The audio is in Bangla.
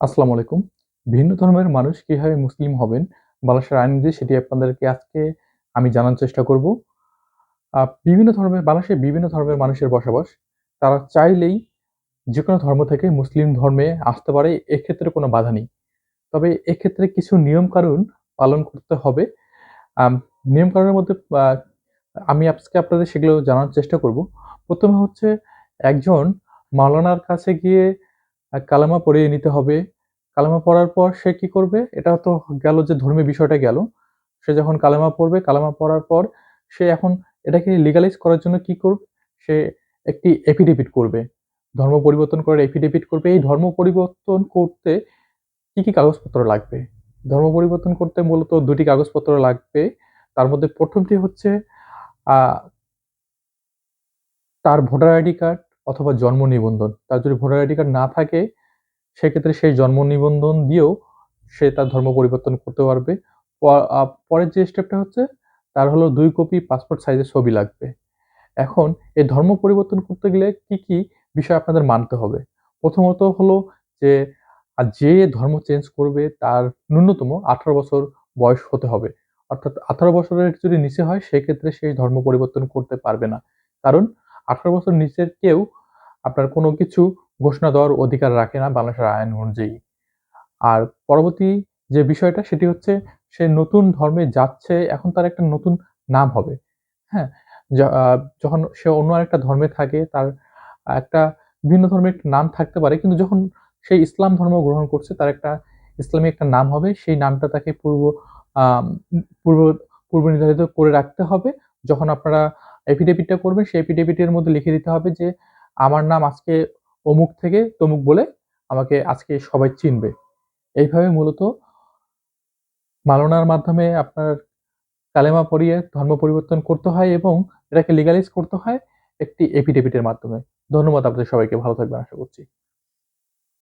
আসসালামু আলাইকুম। ভিন্ন ধর্মের মানুষ কীভাবে মুসলিম হবেন? বাংলাদেশের আইন অনুযায়ী সেটি আপনাদেরকে আজকে আমি জানার চেষ্টা করব। বিভিন্ন ধর্মের বাংলাদেশে বিভিন্ন ধর্মের মানুষের বসবাস তারা চাইলেই যে কোনো ধর্ম থেকে মুসলিম ধর্মে আসতে পারে এক্ষেত্রে কোনো বাধা নেই। তবে এক্ষেত্রে কিছু নিয়ম কানুন পালন করতে হবে। আম, নিয়ম কানুনের মধ্যে আমি আজকে আপনাদের সেগুলো জানার চেষ্টা করব। প্রথমে হচ্ছে একজন মাওলানার কাছে গিয়ে কালেমা পড়িয়ে নিতে হবে। কালেমা পড়ার পর সে কি করবে? এটা তো গেল যে ধর্মীয় বিষয়টা গেল। সে যখন কালেমা পড়বে, কালেমা পড়ার পর সে এখন এটাকে লিগালাইজ করার জন্য কি করবে? সে একটি এফিডেভিট করবে। ধর্ম পরিবর্তন করার এফিডেভিট করবে। এই ধর্ম পরিবর্তন করতে কি কি কাগজপত্র লাগবে? ধর্ম পরিবর্তন করতে মূলত দুটি কাগজপত্র লাগবে। তার মধ্যে প্রথমটি হচ্ছে তার ভোটার আইডি কার্ড অথবা জন্ম নিবন্ধন। তার যদি ভোটার আইডি কার্ড না থাকে, সেক্ষেত্রে সেই জন্ম নিবন্ধন দিয়েও সে তার ধর্ম পরিবর্তন করতে পারবে। পরের যে স্টেপটা হচ্ছে, তার হলো দুই কপি পাসপোর্ট সাইজের ছবি লাগবে। এখন এই ধর্ম পরিবর্তন করতে গেলে কি কি বিষয় আপনাদের মানতে হবে? প্রথমত হলো যে যে ধর্ম চেঞ্জ করবে, তার ন্যূনতম আঠারো বছর বয়স হতে হবে। অর্থাৎ আঠারো বছরের যদি নিচে হয়, সেক্ষেত্রে সেই ধর্ম পরিবর্তন করতে পারবে না। কারণ আঠারো বছর নিচের কেউ আপনার কোনো কিছু ঘোষণা দেওয়ার অধিকার রাখে না বাংলাদেশের আইন অনুযায়ী। আর পরবর্তী যে বিষয়টা, সেটি হচ্ছে সে নতুন ধর্মে যাচ্ছে, এখন তার একটা নতুন নাম হবে। হ্যাঁ যখন সে অন্য আরেকটা ধর্মে থাকে, তার একটা ভিন্ন ধর্মের একটা নাম থাকতে পারে, কিন্তু যখন সে ইসলাম ধর্ম গ্রহণ করছে, তার একটা ইসলামী একটা নাম হবে, সেই নামটা তাকে পূর্ব পূর্ব পূর্ব নির্ধারিত করে রাখতে হবে। যখন আপনারা এফিডেভিটটা করবেন, সেই এফিডেভিটের মধ্যে লিখে দিতে হবে যে আমার নাম আজকে অমুক থেকে তমুক বলে আমাকে আজকে সবাই চিনবে। এইভাবে মূলত মালনার মাধ্যমে আপনার কালেমা পড়িয়ে ধর্ম পরিবর্তন করতে হয় এবং এটাকে লিগালাইজ করতে হয় একটি এপিডেভিটের মাধ্যমে। ধন্যবাদ আপনাদের সবাইকে, ভালো থাকবেন, আশা করছি।